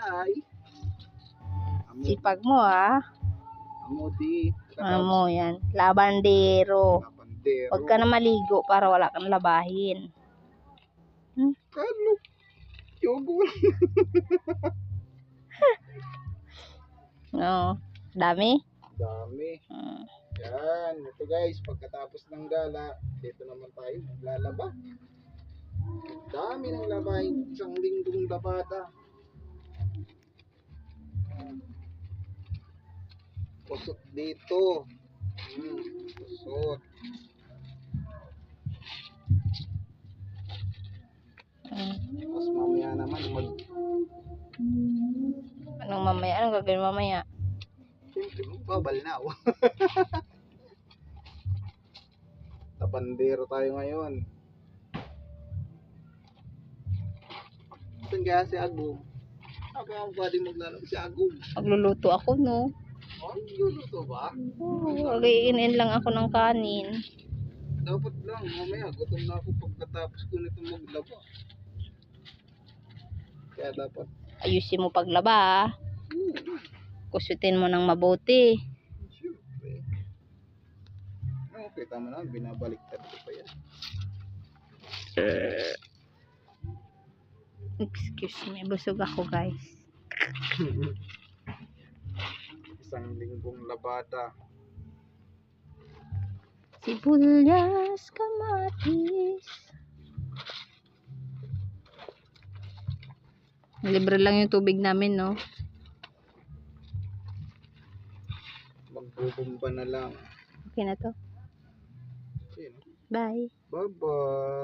Ay. Sipag mo ah. amo di. Amo yan. Labandero. Lapandero. Huwag ka na maligo para wala kang labahin. Kalo. Yogo. No. Dami? Dami. Mm. Yan. Ito guys, pagkatapos ng gala, dito naman tayo maglalaba. Dami ng labahin. Isang linggong labada. Kusot dito. Hmm, kusot. Mm. Tapos mamaya naman mag... Anong mamaya? Anong gagawin mamaya? Siyempre, magbabal na ako. Tapandero tayo ngayon. Saan kaya si Agum? Ako ang pwede maglalaro si Agum. Magluluto ako, no? Ay, luluto ba? Oo, Mag-iinin lang ako ng kanin. Dapat lang, mamaya, gutom na ako pagkatapos ko nito maglaba. Kaya dapat, Ayusin mo paglaba, ah. hmm, Kusutin mo ng mabuti. siyempre. Okay, tama na, binabaliktad ko pa yan. Excuse me, busog ako, guys. Isang linggong labada. Sibuyas, kamatis. Libre lang yung tubig namin, no? Magbubumba na lang. Okay na to. Sino? Bye. Bye-bye.